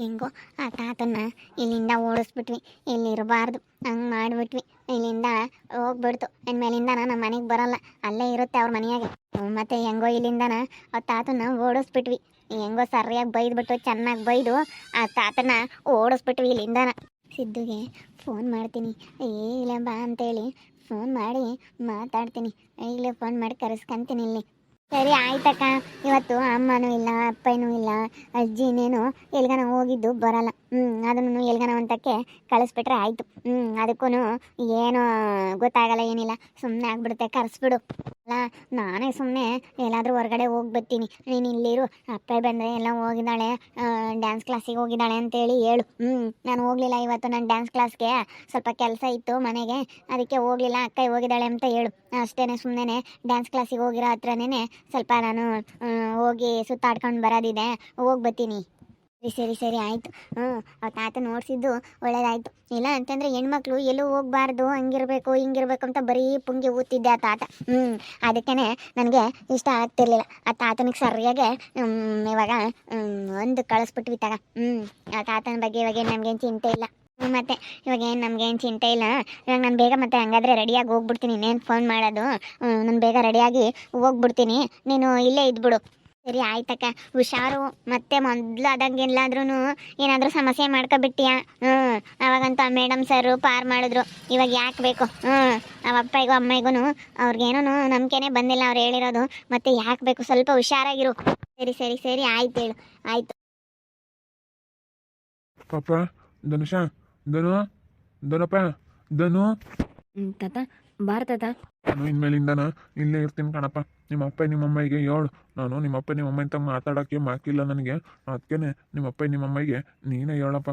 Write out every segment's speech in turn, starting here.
ಹೆಂಗೋ ಆ ತಾತನ್ನ ಇಲ್ಲಿಂದ ಓಡಿಸ್ಬಿಟ್ವಿ. ಇಲ್ಲಿ ಇರಬಾರ್ದು ಹಂಗೆ ಮಾಡಿಬಿಟ್ವಿ. ಇಲ್ಲಿಂದ ಹೋಗ್ಬಿಡ್ತು. ಇನ್ಮೇಲಿಂದ ನಮ್ಮ ಮನೆಗೆ ಬರಲ್ಲ. ಅಲ್ಲೇ ಇರುತ್ತೆ ಅವ್ರ ಮನೆಯಾಗೆ. ಮತ್ತು ಹೆಂಗೋ ಇಲ್ಲಿಂದನ ಆ ತಾತನ್ನ ಓಡಿಸ್ಬಿಟ್ವಿ. ಹೆಂಗೋ ಸರಿಯಾಗಿ ಬೈದ್ಬಿಟ್ಟು, ಚೆನ್ನಾಗಿ ಬೈದು ಆ ತಾತನ ಓಡಿಸ್ಬಿಟ್ವಿ ಇಲ್ಲಿಂದನ. ಸಿದ್ದುಗೆ ಫೋನ್ ಮಾಡ್ತೀನಿ. ಏ, ಇಲ್ಲ ಬಾ ಅಂತೇಳಿ ಫೋನ್ ಮಾಡಿ ಮಾತಾಡ್ತೀನಿ. ಈಗಲೇ ಫೋನ್ ಮಾಡಿ ಕರೆಸ್ಕೊಂತೀನಿ ಇಲ್ಲಿ. ಸರಿ, ಆಯ್ತಕ್ಕ. ಇವತ್ತು ಅಮ್ಮನೂ ಇಲ್ಲ, ಅಪ್ಪನೂ ಇಲ್ಲ, ಅಜ್ಜಿನೇನು ಎಲ್ಗನ ಹೋಗಿದ್ದು ಬರಲ್ಲ. ಹ್ಞೂ ಅದನ್ನು ಎಲ್ಗನ ಅಂತಕ್ಕೆ ಕಳಿಸ್ಬಿಟ್ರೆ ಆಯಿತು. ಹ್ಞೂ ಅದಕ್ಕೂ ಏನೂ ಗೊತ್ತಾಗಲ್ಲ, ಏನಿಲ್ಲ. ಸುಮ್ಮನೆ ಆಗ್ಬಿಡುತ್ತೆ, ಕರೆಸ್ಬಿಡು. ಅಲ್ಲ, ನಾನೇ ಸುಮ್ಮನೆ ಎಲ್ಲಾದರೂ ಹೊರಗಡೆ ಹೋಗಿ ಬರ್ತೀನಿ ನೀನು ಇಲ್ಲಿರು, ಅಪ್ಪ ಬಂದರೆ ಎಲ್ಲ ಹೋಗಿದ್ದಾಳೆ ಡ್ಯಾನ್ಸ್ ಕ್ಲಾಸಿಗೆ ಹೋಗಿದ್ದಾಳೆ ಅಂತೇಳಿ ಹೇಳು. ಹ್ಞೂ ನಾನು ಹೋಗಲಿಲ್ಲ ಇವತ್ತು, ನಾನು ಡ್ಯಾನ್ಸ್ ಕ್ಲಾಸ್ಗೆ ಸ್ವಲ್ಪ ಕೆಲಸ ಇತ್ತು ಮನೆಗೆ. ಅದಕ್ಕೆ ಹೋಗಲಿಲ್ಲ ಅಕ್ಕ ಹೋಗಿದ್ದಾಳೆ ಅಂತ ಹೇಳು. ಅಷ್ಟೇ ಸುಮ್ಮನೆ ಡ್ಯಾನ್ಸ್ ಕ್ಲಾಸಿಗೆ ಹೋಗಿರೋ ಹತ್ರನೇ ಸ್ವಲ್ಪ ನಾನು ಹೋಗಿ ಸುತ್ತಾಡ್ಕೊಂಡು ಬರೋದಿದೆ. ಹೋಗಿ ಬರ್ತೀನಿ. ಸರಿ ಸರಿ ಸರಿ, ಆಯಿತು. ಹ್ಞೂ ಆ ತಾತ ನೋಡಿಸಿದ್ದು ಒಳ್ಳೇದಾಯಿತು. ಇಲ್ಲ ಅಂತಂದರೆ ಹೆಣ್ಮಕ್ಳು ಎಲ್ಲೂ ಹೋಗ್ಬಾರ್ದು, ಹಂಗಿರ್ಬೇಕು, ಹಿಂಗಿರ್ಬೇಕು ಅಂತ ಬರೀ ಪುಂಗಿ ಊತಿದ್ದೆ ಆ ತಾತ. ಹ್ಞೂ ಅದಕ್ಕೇ ನನಗೆ ಇಷ್ಟ ಆಗ್ತಿರ್ಲಿಲ್ಲ. ಆ ತಾತನಿಗೆ ಸರಿಯಾಗೆ ಇವಾಗ ಒಂದು ಕಳಿಸ್ಬಿಟ್ವಿ ತಗ. ಹ್ಞೂ, ಆ ತಾತನ ಬಗ್ಗೆ ಇವಾಗ ನಮಗೇನು ಚಿಂತೆ ಇಲ್ಲ. ಮತ್ತೆ ಇವಾಗ ಏನು ನಮಗೇನು ಚಿಂತೆ ಇಲ್ಲ. ಇವಾಗ ನಾನು ಬೇಗ ಮತ್ತೆ ಹಂಗಾದ್ರೆ ರೆಡಿಯಾಗಿ ಹೋಗ್ಬಿಡ್ತೀನಿ. ಇನ್ನೇನು ಫೋನ್ ಮಾಡೋದು? ನಾನು ಬೇಗ ರೆಡಿಯಾಗಿ ಹೋಗ್ಬಿಡ್ತೀನಿ. ನೀನು ಇಲ್ಲೇ ಇದ್ಬಿಡು. ಸರಿ, ಆಯ್ತಕ್ಕ. ಹುಷಾರು. ಮತ್ತೆ ಮೊದಲು ಆದಂಗೆ ಏನಾದರೂ ಸಮಸ್ಯೆ ಮಾಡ್ಕೊಬಿಟ್ಟಿಯಾ? ಹ್ಞೂ ಅವಾಗಂತೂ ಆ ಮೇಡಮ್ ಸರು ಪಾರ್ ಮಾಡಿದ್ರು. ಇವಾಗ ಯಾಕೆ ಬೇಕು? ಹ್ಞೂ ನಮ್ಮ ಅಪ್ಪಗೂ ಅಮ್ಮಗೂ ಅವ್ರಿಗೇನೋ ನಂಬಿಕೆನೇ ಬಂದಿಲ್ಲ ಅವ್ರು ಹೇಳಿರೋದು. ಮತ್ತೆ ಯಾಕೆ ಬೇಕು? ಸ್ವಲ್ಪ ಹುಷಾರಾಗಿರು. ಸರಿ ಸರಿ ಸರಿ, ಆಯ್ತು ಹೇಳು. ಆಯ್ತು. ಪಾಪ ಧನು ಧನಪ್ಪ ಧನು ತಾತ ಬಾರ ತಾತ. ನಾನು ಇನ್ಮೇಲಿಂದನ ಇಲ್ಲೇ ಇರ್ತೀನಿ ಕಣಪ್ಪ. ನಿಮ್ಮ ಅಪ್ಪ ನಿಮ್ಮ ಅಮ್ಮಗೆ ಹೇಳು. ನಾನು ನಿಮ್ಮ ಅಪ್ಪ ನಿಮ್ಮ ಅಮ್ಮ ಅಂತ ಮಾತಾಡೋಕ್ಕೆ ಮಾಕಿಲ್ಲ ನನಗೆ. ಅದಕ್ಕೆ ನಿಮ್ಮ ಅಪ್ಪ ನಿಮ್ಮ ಅಮ್ಮಗೆ ನೀನೇ ಹೇಳಪ್ಪ.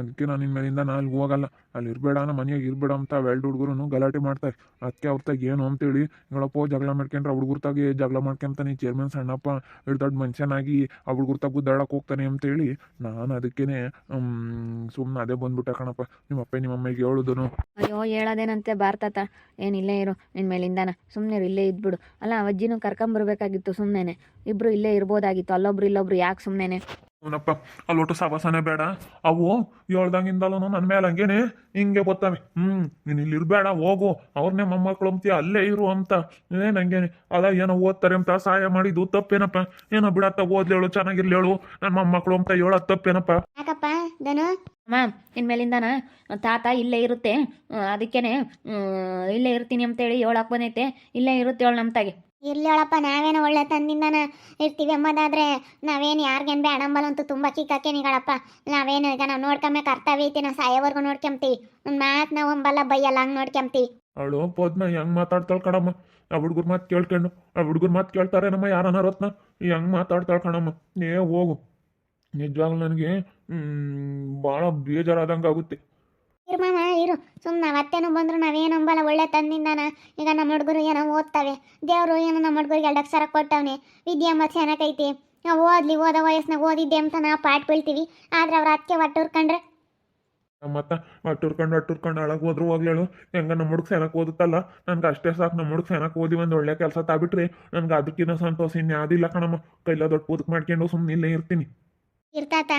ಅದಕ್ಕೆ ನಾನು ಇನ್ಮೇಲಿಂದ ನಾನು ಅಲ್ಲಿ ಹೋಗಲ್ಲ. ಅಲ್ಲಿ ಇರಬೇಡ, ನಮ್ಮ ಮನೆಯಾಗ ಇರಬೇಡ ಅಂತ ವೆಲ್ಡ್ ಹುಡುಗರು ಗಲಾಟೆ ಮಾಡ್ತಾರೆ. ಅದಕ್ಕೆ ಅವ್ರ ತಾಗ ಏನು ಅಂತೇಳಿ ಹೇಳಪ್ಪ, ಜಗಳ ಮಾಡ್ಕೊಂಡ್ರೆ ಗುರ್ತಾಗಿ ಜಗಳ ಮಾಡ್ಕೊಂತಾನೆ ಚೇರ್ಮನ್ ಸಣ್ಣಪ್ಪ ಹಿಡ್ ದೊಡ್ಡ ಮನುಷ್ಯನಾಗಿ ಆ ಹುಡುಗರ ತಾಗ ಗುದ್ದಾಡಕ್ಕೆ ಹೋಗ್ತಾನೆ ಅಂತೇಳಿ ನಾನು ಅದಕ್ಕೇ ಸುಮ್ಮನೆ ಅದೇ ಬಂದ್ಬಿಟ್ಟೆ ಕಣಪ್ಪ. ನಿಮ್ಮ ಅಪ್ಪ ನಿಮ್ಮ ಅಮ್ಮಗೆ ಹೇಳುದನು. ಅಯ್ಯೋ, ಹೇಳೋದೇನಂತೆ ಬಾರ್ತಾತ ಏನಿಲ್ಲೇ ಇರು ನಿನ್ನ ಮೇಲಿಂದಾನ. ಸುಮ್ಮನೆ ಇಲ್ಲೇ ಇದ್ಬಿಡು. ಅಲ್ಲ ಅಜ್ಜಿನೂ ಕರ್ಕೊಂಬರ್ಬೇಕಾಗಿತ್ತು ಸುಮ್ಮನೆ ಇಬ್ರು ಇಲ್ಲೇ ಇರ್ಬೋದಾಗಿತ್ತು ಅಲ್ಲೊಬ್ರು ಇಲ್ಲೊಬ್ರು ಯಾಕೆ ಸುಮ್ಮನೆ ಅವನಪ್ಪ ಅಲ್ಲಿ ಒಟ್ಟು ಸವಾಸನೆ ಬೇಡ. ಅವು ಹೇಳ್ದಂಗಿಂದಲೂ ನನ್ನ ಮೇಲೆ ಹಂಗೇನೆ ಹಿಂಗೆ ಬರ್ತವೆ ಹ್ಮ್ ನೀನು ಇಲ್ಲಿ ಇರಬೇಡ ಹೋಗು ಅವ್ರನ್ನೇ ಮೊಮ್ಮಕ್ಕಳು ಅಂತೀಯ ಅಲ್ಲೇ ಇರು ಅಂತ. ಏನ್ ಹಂಗೇನೆ? ಅಲ್ಲ ಏನೋ ಓದ್ತಾರೆ ಅಂತ ಸಹಾಯ ಮಾಡಿದ್ದು ತಪ್ಪೇನಪ್ಪ? ಏನೋ ಬಿಡತ್ತ ಓದ್ಲಿ ಹೇಳು ಚೆನ್ನಾಗಿರ್ಲಿ ಹೇಳು. ನನ್ನ ಮೊಮ್ಮಕ್ಕಳು ಅಂತ ಹೇಳೋದು ತಪ್ಪೇನಪ್ಪ? ಯಾಕಪ್ಪ ಧನು? ಅಮ್ಮ ಇನ್ ಮೇಲಿಂದನ ತಾತ ಇಲ್ಲೇ ಇರುತ್ತೆ. ಅದಕ್ಕೇನೆ ಹ್ಮ್, ಇಲ್ಲೇ ಇರ್ತೀನಿ ಅಂತೇಳಿ ಹೇಳಕ್ ಬಂದೈತೆ. ಇಲ್ಲೇ ಇರುತ್ತೆ ಹೇಳು ನಮ್ಮ ತಾಗೆ ಇರ್ಲಿ ನಾವೇನೋ ಒಳ್ಳೆ ತಂದಿಂದನ ಇರ್ತೀವಿ ಅಮ್ಮದಾದ್ರೆ ನಾವೇನು ಯಾರಿಗೇನು ಬೇ ಅಂಬಲ್ಲಂತೂ ತುಂಬ ಕಿಕ್ಕಾಕೇನಿಗಳಪ್ಪ. ನಾವೇನು ಈಗ ನಾವು ನೋಡ್ಕೊಂಬೆ ಕರ್ತವ್ಯ ಐತಿ, ನಾವು ಸಾಯೋವರೆಗೂ ನೋಡ್ಕೊಂತೀವಿ ಒಂದು ಮಾತು ನಾವು ಅಂಬಲ್ಲ ಬೈಯಲ್ಲ, ಹಂಗೆ ನೋಡ್ಕೊಂತೀವಿ ಅವಳು ಪದ್ಮ ಹೆಂಗ್ ಮಾತಾಡ್ತಾಳ ಕಣಮ್ಮ. ಆ ಹುಡುಗರು ಮಾತು ಕೇಳ್ಕೊಂಡು. ಆ ಹುಡುಗರು ಮಾತು ಕೇಳ್ತಾರೆ ನಮ್ಮ ಯಾರನ್ನ ರತ್ನ. ಹೆಂಗ್ ಮಾತಾಡ್ತಾಳ ಕಣಮ್ಮ. ನೀ ಹೋಗು. ನಿಜವಾಗ್ಲೂ ನನಗೆ ಭಾಳ ಬೇಜಾರಾದಂಗೆ ಆಗುತ್ತೆ ಸುಮ್ಮನೆ ಅವತ್ತೇನು ಬಂದ್ರು ನಾವೇನು ಅಂಬಲ್ಲ ಒಳ್ಳೆ ತಂದಿಂದಾನ ಈಗ ನಮ್ಮ ಹುಡುಗರು ಏನೋ ಓದ್ತವೆ. ದೇವರು ಏನೋ ನಮ್ಮ ಹುಡುಗರಿಗೆ ಎರಡು ಅಕ್ಷರ ಕೊಟ್ಟವನೆ. ವಿದ್ಯಾಮತ್ ಚೆನ್ನಾಗೈತಿ ನಾವು ಓದ್ಲಿ, ಓದೋ ವಯಸ್ಸಿನಾಗ ಓದಿದ್ದೆ ಅಂತ ನಾವು ಪಾಠ ಬೀಳ್ತೀವಿ. ಆದ್ರೆ ಅವ್ರ ಅತ್ತೆ ಒಟ್ಟೂರ್ಕಂಡ್ರೆ? ಮತ್ತ ಅಟ್ಟುರ್ಕೊಂಡು ಅಟ್ಟುರ್ಕೊಂಡು ಅಳಗ್ ಹೋದ್ರು ಹೋಗ್ಲೇಳು ಹೆಂಗ ನಮ್ಮ ಹುಡುಗ ಸೆನಕ್ ಓದುತ್ತಲ್ಲ? ನನ್ಗೆ ಅಷ್ಟೇ ಸಾಕು, ನಮ್ಮ ಹುಡುಗ ಸೆನಕ್ ಓದಿ ಒಂದು ಒಳ್ಳೆ ಕೆಲಸ ತಾಬಿಟ್ರಿ ನನ್ಗೆ ಅದಕ್ಕಿಂತ ಸಂತೋಷ ಇನ್ಯಾವುದಿಲ್ಲ ಕಣಮ್ಮ. ಕೈಲ ದೊಡ್ಡ ಪೂದಕ್ ಮಾಡ್ಕೊಂಡು ಸುಮ್ಮನೆ ಇಲ್ಲೇ ಇರ್ತೀನಿ. ಇರ್ತಾತ?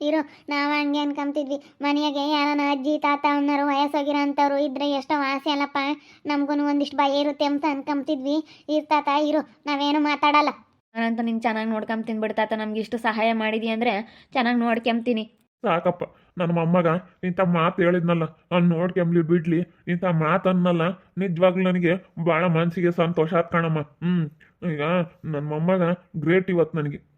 ಇರೋ, ನಾವು ಹಂಗೆ ಅನ್ಕೊಂತಿದ್ವಿ ಮನೆಯಾಗೆ ಯಾರನ ಅಜ್ಜಿ, ತಾತ ಅನ್ನೋರು ವಯಸ್ಸಾಗಿರೋ ಅಂಥವ್ರು ಇದ್ರೆ ಎಷ್ಟೋ ಆಸೆ ಅಲ್ಲಪ್ಪ. ನಮಗೂ ಒಂದಿಷ್ಟು ಭಯ ಇರುತ್ತೆ ಅಂತ ಅನ್ಕೊಂತಿದ್ವಿ ಇರ್ತಾತ, ಇರು, ನಾವೇನು ಮಾತಾಡಲ್ಲ. ನಾನಂತ ನಿನ್ ಚೆನ್ನಾಗಿ ನೋಡ್ಕೊಂತೀನಿ ಬಿಡ್ತಾತ ನಮ್ಗೆ ಇಷ್ಟು ಸಹಾಯ ಮಾಡಿದಿ ಅಂದ್ರೆ ಚೆನ್ನಾಗಿ ನೋಡ್ಕೊಂತೀನಿ ಸಾಕಪ್ಪ ನನ್ನ ಮೊಮ್ಮಗ ಇಂಥ ಮಾತು ಹೇಳಿದ್ನಲ್ಲ. ಅವ್ನು ನೋಡ್ಕೊಂಬ್ಲಿ ಬಿಡ್ಲಿ. ಇಂಥ ಮಾತು ಅನ್ನಲ್ಲ. ನಿಜವಾಗ್ಲೂ ನನಗೆ ಭಾಳ ಮನಸ್ಸಿಗೆ ಸಂತೋಷ ಆತ್ ಕಣಮ್ಮ. ಹ್ಞೂ ಈಗ ನನ್ನ ಮೊಮ್ಮಗ ಗ್ರೇಟ್ ಇವತ್ತು ನನಗೆ.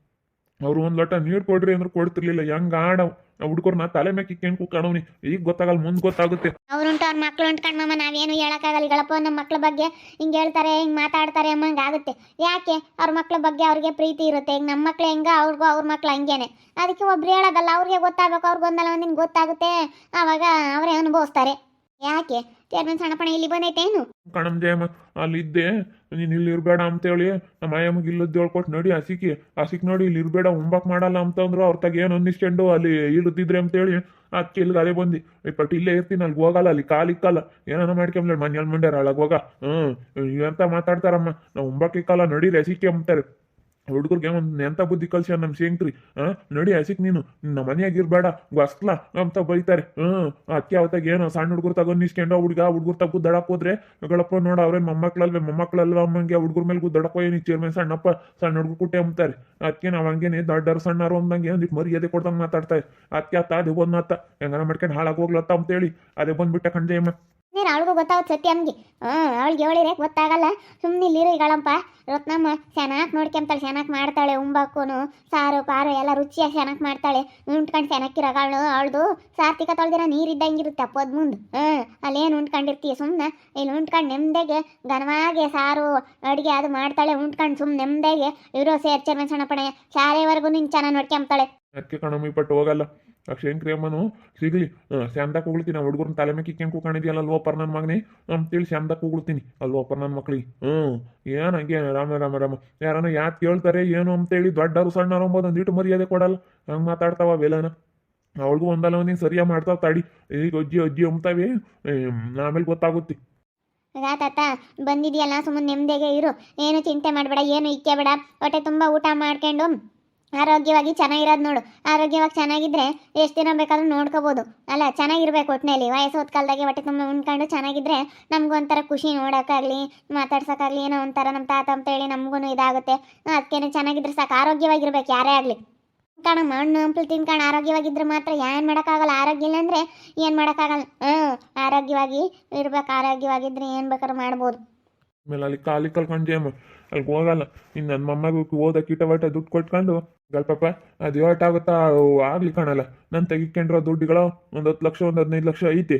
ಅವ್ರು ಒಂದ್ ಲೋಟ ನೀರು ಕೊಡ್ರಿ ಅಂದ್ರೆ ಕೊಡ್ತಿರ್ಲಿಲ್ಲ. ಹೆಂಗ್ ಆಡವ್ ಹುಡುಗರ್ನ ತಲೆ ಮೇಲೆ ಕಿಕ್ಕೊಂಡು ಕಾಣವ್ನಿ. ಈಗ ಗೊತ್ತಾಗಲ್ಲ ಮುಂದ್ ಗೊತ್ತಾಗುತ್ತೆ. ಅವ್ರುಂಟು ಅವ್ರ ಮಕ್ಳು ಉಂಟ್ಕೊಂಡು ಮಮ್ಮ ನಾವೇನು ಹೇಳಕ್ಕಾಗಲ್ಲ. ಗಳಪ್ಪ ನಮ್ಮ ಮಕ್ಳ ಬಗ್ಗೆ ಹಿಂಗೆ ಹೇಳ್ತಾರೆ ಹಿಂಗ್ ಮಾತಾಡ್ತಾರೆ ಅಮ್ಮಂಗೆ ಆಗುತ್ತೆ. ಯಾಕೆ? ಅವ್ರ ಮಕ್ಳ ಬಗ್ಗೆ ಅವ್ರಿಗೆ ಪ್ರೀತಿ ಇರುತ್ತೆ. ಈಗ ನಮ್ಮ ಮಕ್ಳು ಹೆಂಗ ಅವ್ರಿಗೂ ಅವ್ರ ಮಕ್ಳು ಹಂಗೇನೆ. ಅದಕ್ಕೆ ಒಬ್ರು ಹೇಳೋದಲ್ಲ ಅವ್ರಿಗೆ ಗೊತ್ತಾಗಬೇಕು ಅವ್ರಿಗೆ ಒಂದಲ್ಲ ಒಂದಿನ ಗೊತ್ತಾಗುತ್ತೆ. ಆವಾಗ ಅವರೇ ಅನುಭವಿಸ್ತಾರೆ. ಯಾಕೆ? ಚೇರ್ಮನ್ ಸಣ್ಣಪಣ ಇಲ್ಲಿ ಬಂದೈತೇನು? ಕಣಮ್ ಜಯಮ್ಮ ಅಲ್ಲಿದ್ದೆ. ನೀನು ಇಲ್ಲಿ ಇರಬೇಡ ಅಂತೇಳಿ ನಮ್ಮ ಆಯಮ್ಮಗೆ ಇಲ್ಲದ್ದು ಹೇಳ್ಕೊಟ್ಟು ನಡಿ ಹಸಿಕಿ. ಹಸಿಕ್ ನೋಡಿ ಇಲ್ಲಿ ಇರಬೇಡ, ಉಂಬಕ್ ಮಾಡಲ್ಲ ಅಂತಂದ್ರು ಅವ್ರ ತಗ ಏನು ಅನ್ನಿಸ್ಕೊಂಡು ಅಲ್ಲಿ ಇಳಿದಿದ್ರೆ ಅಂತೇಳಿ ಆ ಇಲ್ಲಿಗೆ ಅದೇ ಬಂದು. ಬಟ್ ಇಲ್ಲೇ ಇರ್ತೀನಿ ಅಲ್ಲಿ ಹೋಗಲ್ಲ, ಅಲ್ಲಿ ಕಾಲಿಕ್ಕಲ್ಲ ಏನಾನ ಮಾಡ್ಕೊಂಬ್ಲೇ ಮನೇಲಿ ಮಂಡ್ಯಾರ ಅಳಗ್ ಹೋಗ. ಹ್ಞೂ ಎಂತ ಮಾತಾಡ್ತಾರಮ್ಮ? ನಾವು ಇಕ್ಕಲ್ಲ, ನಡೀರಿ, ಹಸಿಕೆ ಅಂತಾರೆ ಹುಡುಗರಿಗೆ ಒಂದು ಎಂತ ಬುದ್ಧಿ ಕಲ್ಸ್ಯಾರ ನಮ್ಮ ಶೇಂಕ್ರಿ ನಡಿ ಹಸಿಕ್ ನೀನು, ನಮ್ಮ ಮನೆಯಾಗಿರ್ಬೇಡ ಗಸ್ಲ ಅಂತ ಬೈತಾರೆ. ಹ್ಮ್ ಅದಕ್ಕೆ ಏನೋ ಸಣ್ಣ ಹುಡುಗರು ತಗೊಂಡ್ ನಿಸ್ಕೊಂಡು ಹುಡುಗ, ಹುಡುಗರು ತಗ ಗುದ್ದಾಡಕ್ ಹೋದ್ರೆ ಗಳಪ್ಪ ನೋಡ ಅವ್ರೇನ್ ಮೊಮ್ಮಕ್ಳಲ್ವೇ, ಮೊಮ್ಮಕ್ಳಲ್ವ ಅಮ್ಮಂಗೆ, ಹುಡುಗರ ಮೇಲೆ ಗುದ್ದಡಕೋ ಏನು ಚೇರ್ಮನ್ ಸಣ್ಣಪ್ಪ, ಸಣ್ಣ ಹುಡುಗರು ಕುಟ್ಟೆ ಅಂತಾರೆ ಅದಕ್ಕೆ ನಾವು ಹಂಗೇನೆ ದೊಡ್ಡರು ಸಣ್ಣರು ಅಂದಂಗೆ ಒಂದಿಟ್ಟು ಮರ್ಯಾದೆ ಕೊಡ್ದಂಗೆ ಮಾತಾಡ್ತಾರೆ. ಅದಕ್ಕೆ ಅತ್ತ ಅದೇ ಬಂದ್ ಮಾತ ಹೆಂಗಾರ ಮಾಡ್ಕೊಂಡು ಹಾಳಾಗಿ ಹೋಗ್ಲತ್ತ ಅಂತೇಳಿ, ಅದೇ ಬಂದ್ಬಿಟ್ಟ ಕಣ್ಜಯಮ್ಮ ನೀನು ಅವಳಿಗೂ ಗೊತ್ತಾಗುತ್ತೆ ಸತ್ಯಮ್ಗೆ ಹ್ಞೂ ಅವಳಿಗೆ ಹೇಳಿದ್ರೆ ಗೊತ್ತಾಗಲ್ಲ. ಸುಮ್ಮನೆ ಇಲ್ಲಿರು ಈಗಳಂಪ. ರತ್ನಮ್ಮ ಚೆನ್ನಾಗಿ ನೋಡ್ಕೊಂತಾಳೆ ಚೆನ್ನಾಗಿ ಮಾಡ್ತಾಳೆ, ಉಂಬಾಕೋನು, ಸಾರು, ಪಾರು ಎಲ್ಲ ರುಚಿಯಾಗಿ ಚೆನ್ನಾಗಿ ಮಾಡ್ತಾಳೆ. ಉಂಟ್ಕೊಂಡು ಚೆನ್ನಾಗಿರಗಾಳು ಅವಳದು ಸಾರ್ತಿಕ ತೊಳ್ದಿರ ನೀರಿದ್ದಂಗಿರುತ್ತೆ ಅಪ್ಪದ ಮುಂದೆ ಹ್ಞೂ ಅಲ್ಲೇನು ಉಂಟ್ಕೊಂಡಿರ್ತೀಯ ಸುಮ್ಮನೆ ಇಲ್ಲಿ ಉಂಟ್ಕೊಂಡು ನೆಮ್ಮದಿಗೆ ಘನವಾಗಿ ಸಾರು, ಅಡುಗೆ ಅದು ಮಾಡ್ತಾಳೆ ಉಂಟ್ಕೊಂಡು ಸುಮ್ಮನೆ ನೆಮ್ಮದಿಗೆ ಇರೋ ಸೇರ್ ಚರ್ಮ ಪಣೆ, ಶಾಲೆವರೆಗೂ ನಿನ್ನ ಚೆನ್ನಾಗಿ ನೋಡ್ಕೊಂತಾಳೆ ಅದಕ್ಕೆ ಕಣಮಿ ಪಟ್ಟು ಹೋಗಲ್ಲ? ಅಕ್ಷಯಂಕ್ರಿ ಅಮ್ಮನು ಸಿಗ್ಲಿ ಶಾಂತಕ್ಕೆ ಹೋಗ್ತೀನಿ ಆ ಹುಡುಗರನ್ನ ತಲೆ ಮೇಲೆ ಕಿಕ್ಕೊಂಡು ಕೂಕೊಂಡಿದ್ಯಲ್ಲ ಅಲ್ವೋ ಪರ್ ನನ್ನ ಮಗನೇ ಅಂತೇಳಿ ಶಾಂತಕ್ಕೆ ಹೋಗ್ತೀನಿ ಅಲ್ವ ಪರ್ ನನ್ನ ಮಕ್ಳಿಗೆ ಹ್ಞೂ ಏನು ಹಂಗೆ, ರಾಮ ರಾಮ ರಾಮ. ಯಾರನ್ನ ಯಾಕೆ ಕೇಳ್ತಾರೆ ಏನು ಅಂತೇಳಿ ದೊಡ್ಡರು ಸಣ್ಣರು ಅಂಬೋದು ಒಂದಿಟ್ಟು ಮರ್ಯಾದೆ ಕೊಡಲ್ಲ. ಹಂಗೆ ಮಾತಾಡ್ತಾವ ಅವೆಲ್ಲನ ಅವಳಿಗೂ ಒಂದಲ್ಲ ಒಂದಿನ ಸರಿಯಾಗಿ ಮಾಡ್ತಾವ ತಾಡಿ. ಈಗ ಅಜ್ಜಿ ಅಜ್ಜಿ ಅಂಬ್ತಾವೆ ಆಮೇಲೆ ಗೊತ್ತಾಗುತ್ತೆ. ತಾತ, ಬಂದಿದ್ಯಲ್ಲ ಸುಮ್ಮನೆ ನೆಮ್ಮದಿಗೆ ಇರು. ಏನು ಚಿಂತೆ ಮಾಡಬೇಡ, ಏನು ಇಕ್ಕೆ ಬೇಡ. ಹೊಟ್ಟೆ ತುಂಬ ಊಟ ಮಾಡ್ಕೊಂಡು ಆರೋಗ್ಯವಾಗಿ ಚೆನ್ನಾಗಿರೋದು ನೋಡು. ಆರೋಗ್ಯವಾಗಿ ಚೆನ್ನಾಗಿದ್ರೆ ಎಷ್ಟು ದಿನ ಬೇಕಾದ್ರೂ ನೋಡ್ಕೋಬೋದು. ಅಲ್ಲ, ಚೆನ್ನಾಗಿರ್ಬೇಕು ಒಟ್ಟಿನಲ್ಲಿ ವಯಸ್ಸು ಹೊತ್ತು ಕಾಲದಾಗೆ ಹೊಟ್ಟೆ ತುಂಬ ಉಣ್ಕೊಂಡು ಚೆನ್ನಾಗಿದ್ರೆ ನಮಗೂ ಒಂಥರ ಖುಷಿ ನೋಡೋಕ್ಕಾಗಲಿ, ಮಾತಾಡ್ಸೋಕ್ಕಾಗಲಿ, ಏನೋ ಒಂಥರ ನಮ್ಮ ತಾತ ಅಂತ ಹೇಳಿ ನಮಗೂ ಇದಾಗುತ್ತೆ. ಅದಕ್ಕೇನೆ ಚೆನ್ನಾಗಿದ್ರೆ ಸಾಕು. ಆರೋಗ್ಯವಾಗಿರ್ಬೇಕು, ಯಾರೇ ಆಗಲಿ. ಕಣ, ಮಣ್ಣು, ಹಂಪಲು ತಿನ್ಕೊಂಡು ಆರೋಗ್ಯವಾಗಿದ್ರೆ ಮಾತ್ರ ಏನು ಮಾಡೋಕ್ಕಾಗಲ್ಲ. ಆರೋಗ್ಯ ಇಲ್ಲ ಅಂದರೆ ಏನು ಮಾಡೋಕ್ಕಾಗಲ್ಲ. ಹ್ಞೂ ಆರೋಗ್ಯವಾಗಿ ಇರ್ಬೇಕು. ಆರೋಗ್ಯವಾಗಿದ್ದರೆ ಏನು ಬೇಕಾದ್ರೂ ಮಾಡ್ಬೋದು. ಆಮೇಲೆ ಅಲ್ಲಿ ಕಾಲಿ ಕಲ್ಕೊಂಡು ಜೇಮ. ಅಲ್ಲಿ ಹೋಗಲ್ಲ. ಇನ್ನು ನನ್ನ ಮೊಮ್ಮಗ ಓದ ಕೀಟವಾಟ ದುಡ್ಡು ಕೊಟ್ಕೊಂಡು ಗಲ್ಪಪ್ಪ ಅದು ಯೋಟ ಆಗುತ್ತಾ? ಆಗ್ಲಿ ಕಾಣಲ್ಲ. ನಾನು ತೆಗಿಕೊಂಡಿರೋ ದುಡ್ಡುಗಳು ಒಂದು ಹತ್ತು ಲಕ್ಷ, ಒಂದು ಹದಿನೈದು ಲಕ್ಷ ಐತಿ.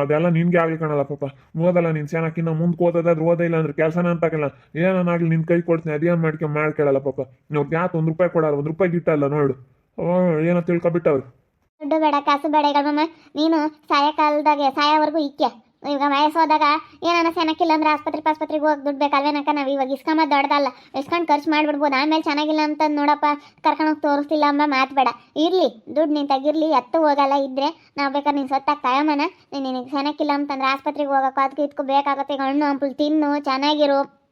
ಅದೆಲ್ಲ ನಿನ್ಗೆ ಆಗ್ಲಿ ಕಾಣಲ್ಲ ಪಾಪ. ಓದಲ್ಲ ನೀನು ಸೇನಾಕಿನ್ನ ಮುಂದೆ ಓದೋದಾದ್ರೆ ಓದಿಲ್ಲ ಅಂದ್ರೆ ಕೆಲಸನ ಅಂತಾಕಲ್ಲ ಏನಾಗಲಿ ನಿನ್ ಕೈ ಕೊಡ್ತೀನಿ ಅದೇನು ಮಾಡ್ಕೊಂಡು ಮಾಡ್ಕೊಳ್ಳಲ್ಲ ಪಾಪ. ನೀವು ಯಾಕೆ ಒಂದು ರೂಪಾಯಿ ಕೊಡಲ್ಲ, ಒಂದು ರೂಪಾಯಿ ಗಿಟ್ಟಲ್ಲ ನೋಡು. ಏನೋ ತಿಳ್ಕೊಬಿಟ್ಟವ್ರು. ದುಡ್ಡು ಬೇಡ, ಕಾಸು ಬೇಡ ನೀನು ಸಾಯಕಾಲದಾಗೆ, ಸಾಯೋವರೆಗೂ ಇಕ್ಕೆ ಈಗ ವಯಸ್ಸೋದಾಗ ಏನಾನ ಸೆನಕ್ಕಿಲ್ಲ ಅಂದ್ರೆ ಆಸ್ಪತ್ರೆ ಆಸ್ಪತ್ರೆಗೆ ಹೋಗಿ ದುಡ್ಡು ಬೇಕಲ್ವೇನಕ್ಕ ನಾವು ಇವಾಗ ಇಸ್ಕೊಂಬ ದೊಡ್ಡದಲ್ಲ. ಇಸ್ಕೊಂಡು ಖರ್ಚು ಮಾಡ್ಬಿಡ್ಬೋದು. ಆಮೇಲೆ ಚೆನ್ನಾಗಿಲ್ಲ ಅಂತ ನೋಡಪ್ಪ ಕರ್ಕೊಂಡೋಗಿ ತೋರಿಸ್ತಿಲ್ಲ ಅಮ್ಮ, ಮಾತು ಬೇಡ. ಇರಲಿ, ದುಡ್ಡು ನೀನು ತೆಗಿರ್ಲಿ, ಎತ್ತು ಹೋಗಲ್ಲ ಇದ್ರೆ ನಾವು ಬೇಕಾದ್ರೆ ನೀನು ಸತ್ತಾಗ ನೀನು ನಿನಗೆ ಸೆನಕ್ಕಿಲ್ಲ ಅಂತಂದ್ರೆ ಆಸ್ಪತ್ರೆಗೆ ಹೋಗೋಕೆ ಅದಕ್ಕೆ ಇದಕ್ಕೂ ಬೇಕಾಗುತ್ತೆ. ಹಣ್ಣು, ಹಂಪಲು ತಿನ್ನು, ಚೆನ್ನಾಗಿರು.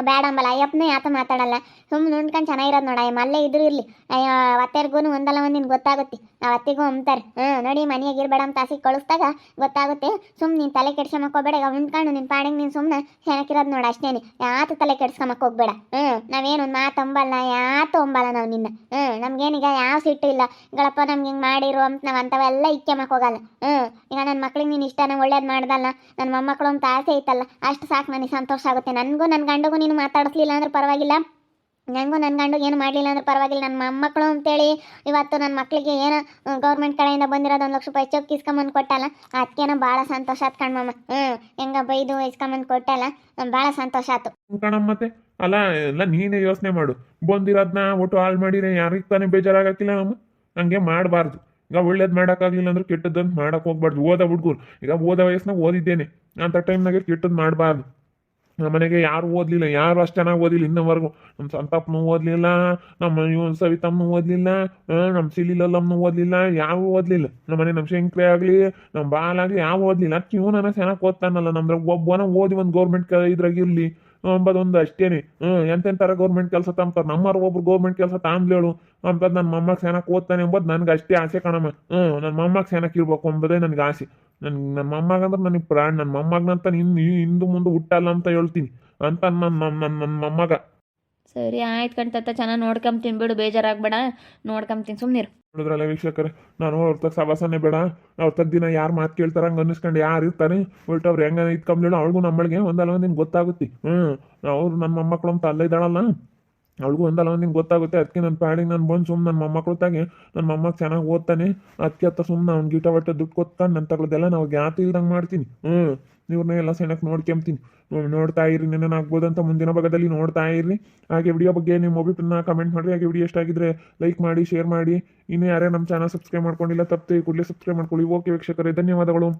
ಬೇಡ ಅಂಬಲ್ಲ, ಅಯ್ಯಪ್ಪನೇ ಯಾತ ಮಾತಾಡಲ್ಲ. ಸುಮ್ಮನೆ ಉಂಡ್ಕೊಂಡು ಚೆನ್ನಾಗಿರೋದು ನೋಡ ಅಯ್ಯ ಅಲ್ಲೇ ಇದ್ರು ಇರಲಿ. ಅಯ್ಯೋ ಅತ್ತೆರ್ಗೂ ಒಂದಲ್ಲ ಒಂದಿನ ಗೊತ್ತಾಗುತ್ತೆ. ನಾವು ಅತ್ತಿಗೂ ಅಂತಾರೆ ಹ್ಞೂ, ನೋಡಿ ಮನೆಯಾಗ ಇರಬೇಡ ಅಂತ ಆಸೆಗೆ ಕಳಿಸ್ದಾಗ ಗೊತ್ತಾಗುತ್ತೆ. ಸುಮ್ಮನೆ ನೀನು ತಲೆ ಕೆಡ್ಸ್ಕೊಂಬಕ್ಕೋಬೇಡ ಈಗ ಉಂಡ್ಕೊಂಡು ನಿನ್ನ ಪಾಡಿಗೆ ನೀನು ಸುಮ್ಮನೆ ಚೆನ್ನಾಗಿರೋದು ನೋಡ ಅಷ್ಟೇನೆ ಯಾತು ತಲೆ ಕೆಡ್ಸ್ಕೊಂಬಕ್ ಹೋಗ್ಬೇಡ. ಹ್ಞೂ, ನಾವೇನು ಒಂದು ಮಾತು ಅಂಬಲ್ಲ, ಯಾತು ಅಂಬಲ್ಲ ನಾವು ನಿನ್ನ. ಹ್ಞೂ, ನಮಗೇನೀಗ ಯಾವ ಸಿಟ್ಟು ಇಲ್ಲ. ಗಳಪ್ಪ ನಮ್ಗೆ ಹಿಂಗೆ ಮಾಡಿರು ಅಂತ ನಾವು ಅಂಥವೆಲ್ಲ ಇಕ್ಕೆಮಕ್ ಹೋಗಲ್ಲ. ಹ್ಞೂ, ಈಗ ನನ್ನ ಮಕ್ಳಿಗೆ ನೀನು ಇಷ್ಟ ನಂಗೆ ಒಳ್ಳೇದು ಮಾಡ್ದಲ್ಲ ನನ್ನ ಮೊಮ್ಮಕ್ಕಳು ಅಂತ ಆಸೆ ಐತಲ್ಲ, ಅಷ್ಟು ಸಾಕು ನನಗೆ ಸಂತೋಷ ಆಗುತ್ತೆ. ನನಗೂ ನನ್ನ ಗಂಡಗೂ ನೀನು ಮಾತಾಡಿಸ್ಲಿಲ್ಲ ಅಂದ್ರೆ ಪರವಾಗಿಲ್ಲ. ನನಗೂ ನನ್ನ ಗಂಡು ಏನು ಮಾಡಲಿಲ್ಲ ಅಂದ್ರೆ ಪರವಾಗಿಲ್ಲ. ನನ್ನ ಮೊಮ್ಮಕ್ಕಳು ಅಂತೇಳಿ ಇವತ್ತು ನನ್ನ ಮಕ್ಕಳಿಗೆ ಏನು ಗೌರ್ಮೆಂಟ್ ಕಡೆಯಿಂದ ಬಂದಿರೋದು ಒಂದು ಲಕ್ಷ ರೂಪಾಯಿ ಚೌಕ್ ಇಸ್ಕೊಂಬಂದು ಕೊಟ್ಟಲ್ಲ. ಅದಕ್ಕೇನೋ ಭಾಳ ಸಂತೋಷ ಆತ್ ಕಣ್ಮಮ್ಮ ಹ್ಞೂ ಹೆಂಗ ಬೈದು ಇಸ್ಕೊಂಬಂದು ಕೊಟ್ಟಲ್ಲ. ಭಾಳ ಸಂತೋಷ ಕಣಮ್ಮ, ಮತ್ತೆ? ಅಲ್ಲ, ಎಲ್ಲ ನೀನೇ ಯೋಚನೆ ಮಾಡು. ಬಂದಿರೋದನ್ನ ಒಟ್ಟು ಹಾಳು ಮಾಡಿದ್ರೆ ಯಾರಿಗೆ ತಾನೇ ಬೇಜಾರಾಗಕ್ಕಿಲ್ಲ ನಮ್ಮ ಹಂಗೆ ಮಾಡಬಾರ್ದು. ಈಗ ಒಳ್ಳೇದು ಮಾಡೋಕ್ಕಾಗಲಿಲ್ಲ ಅಂದ್ರೆ ಕೆಟ್ಟದ್ದಂತ ಮಾಡೋಕೆ ಹೋಗ್ಬಾರ್ದು. ಓದ ಹುಡುಗರು. ಈಗ ಓದ ವಯಸ್ಸಿನಾಗ ಓದಿದ್ದೇನೆ. ಅಂತ ಟೈಮ್ನಾಗೆ ಕೆಟ್ಟದ್ದು ಮಾಡಬಾರ್ದು. ನಮ್ಮ ಮನೆಗೆ ಯಾರು ಓದಲಿಲ್ಲ, ಯಾರು ಅಷ್ಟು ಚೆನ್ನಾಗಿ ಓದಿಲ್ಲ ಇನ್ನವರೆಗೂ. ನಮ್ಮ ಸಂತಪ್ಪನೂ ಓದಲಿಲ್ಲ, ನಮ್ಮ ಇವನ್ ಸವಿತಮ್ಮನು ಓದಲಿಲ್ಲ ನಮ್ಮ ಸಿಲಿಲಲ್ಲಮ್ಮನು ಓದಲಿಲ್ಲ, ಯಾರು ಓದಲಿಲ್ಲ. ನಮ್ಮ ಮನೆ ನಮ್ಮ ಶಂಕ್ರೆ ಆಗಲಿ ನಮ್ಮ ಬಾಲಾಗಲಿ ಯಾವ ಓದಲಿಲ್ಲ. ಅದಕ್ಕೆ ಇವನ ಚೆನ್ನಾಗಿ ಓದ್ತಾನಲ್ಲ, ನಮ್ದ್ರಾಗ ಒಬ್ಬನ ಓದಿ ಒಂದು ಗೌರ್ಮೆಂಟ್ ಇದ್ರಾಗ ಇರಲಿ. ಅಂಬದೊಂದು ಅಷ್ಟೇನೆ. ಹ್ಞೂ ಎಂತೆಂಥರ ಗೌರ್ಮೆಂಟ್ ಕೆಲಸ ತಂಬ್ತಾರೆ ನಮ್ಮವ್ರು ಒಬ್ರು ಗೌರ್ಮೆಂಟ್ ಕೆಲಸ ತಾಂಬ್ಲೇಳು ಅಂಬದ್ ನನ್ನ ಮೊಮ್ಮಗ ಚೆನ್ನಾಗಿ ಓದ್ತಾನೆ ಎಂಬುದು ನನಗೆ ಅಷ್ಟೇ ಆಸೆ ಕಣಮ್ಮ. ಹ್ಞೂ ನನ್ನ ಮೊಮ್ಮಗ ಚೆನ್ನಾಗಿ ಇರ್ಬೇಕು ಅಂಬೋದೇ ನನಗೆ ಆಸೆ. ನನ್ ನನ್ನ ಮೊಮ್ಮಗ ಅಂದ್ರೆ ನನಗೆ ಪ್ರಾಣ ನನ್ನ ಮೊಮ್ಮಗನಂತ ನಿನ್ ಹಿಂದು ಮುಂದೆ ಹುಟ್ಟಲ್ಲ ಅಂತ ಹೇಳ್ತೀನಿ ಅಂತ ನನ್ನ ನನ್ನ ನನ್ನ ಮೊಮ್ಮಗ. ಸರಿ ಆಯ್ತು ಕಣ್ತತ್ತ ಚೆನ್ನಾಗಿ ನೋಡ್ಕೊಂತೀನಿ ಬಿಡು ಬೇಜಾರಾಗಬೇಡ. ನೋಡ್ಕೊಂತೀನಿ ಸುಮ್ಮನಿರು ನೋಡಿದ್ರಲ್ಲ ವೀಕ್ಷಕರೇ ನಾನು ಅವ್ರ ತಗ ಸವಾಸನೆ ಬೇಡ. ಅವ್ರ ತಗ ದಿನ ಯಾರು ಮಾತು ಕೇಳ್ತಾರ ಹಂಗೆ ಅನ್ನಿಸ್ಕೊಂಡು ಯಾರು ಇರ್ತಾರೆ ಉಲ್ಟ ಅವ್ರು ಹೆಂಗ ಇತ್ಕೊಂಬ್ಲೇಳು ಅವಳಿಗೂ ನಮ್ಮಳಿಗೆ ಒಂದಲ್ಲ ಒಂದಿನ ಗೊತ್ತಾಗುತ್ತೆ. ಹ್ಞೂ ಅವ್ರು ನನ್ನ ಮೊಮ್ಮಕ್ಕಳು ಅಂತ ಅಲ್ಲೇ ಇದ್ದಾಳಲ್ಲ. ಅವಳಿಗೂ ಒಂದಲ್ಲ ಒಂದಿನ ಗೊತ್ತಾಗುತ್ತೆ. ಅದಕ್ಕೆ ನನ್ನ ಪ್ಯಾಡಿಗೆ ನಾನು ಬಂದು ಸುಮ್ಮನೆ ನನ್ನ ಮೊಮ್ಮಕ್ಕಳು ತಾಗೆ ನನ್ನ ಮೊಮ್ಮಗ ಚೆನ್ನಾಗಿ ಓದ್ತಾನೆ. ಅದಕ್ಕೆ ಅತ್ತ ಸುಮ್ಮನೆ ಅವ್ನು ಗೀಟ ಬಟ್ಟೆ ದುಡ್ಡು ಕೊತ್ಕೊಂಡು ನನ್ನ ತಗೊಳ್ದೆಲ್ಲ ನಾವು ಗ್ಯಾತ್ ಇಲ್ದಂಗೆ ಮಾಡ್ತೀನಿ. ಹ್ಞೂ ಇವ್ರನ್ನ ಎಲ್ಲ ಸೆಣಕ್ಕೆ ನೋಡ್ಕೊಂತೀನಿ ನೋಡ್ತಾ ಇರಿ ನೆನ ಅಂತ ಮುಂದಿನ ಭಾಗದಲ್ಲಿ ನೋಡ್ತಾ ಇರಿ ಹಾಗೆ ವಿಡಿಯೋ ಬಗ್ಗೆ ನಿಮ್ಮ ಮೊಬೈಲ್ನ ಕಮೆಂಟ್ ಮಾಡಿರಿ. ಹಾಗೆ ವಿಡಿಯೋ ಎಷ್ಟಾಗಿದ್ರೆ ಲೈಕ್ ಮಾಡಿ ಶೇರ್ ಮಾಡಿ. ಇನ್ನೂ ಯಾರೇ ನಮ್ಮ ಚಾನಲ್ ಸಬ್ಸ್ಕ್ರೈಬ್ ಮಾಡ್ಕೊಂಡಿಲ್ಲ, ತಪ್ಪದೆ ಕೂಡಲೇ ಸಬ್ಸ್ಕ್ರೈಬ್ ಮಾಡ್ಕೊಳ್ಳಿ. ಓಕೆ ವೀಕ್ಷಕರೇ, ಧನ್ಯವಾದಗಳು.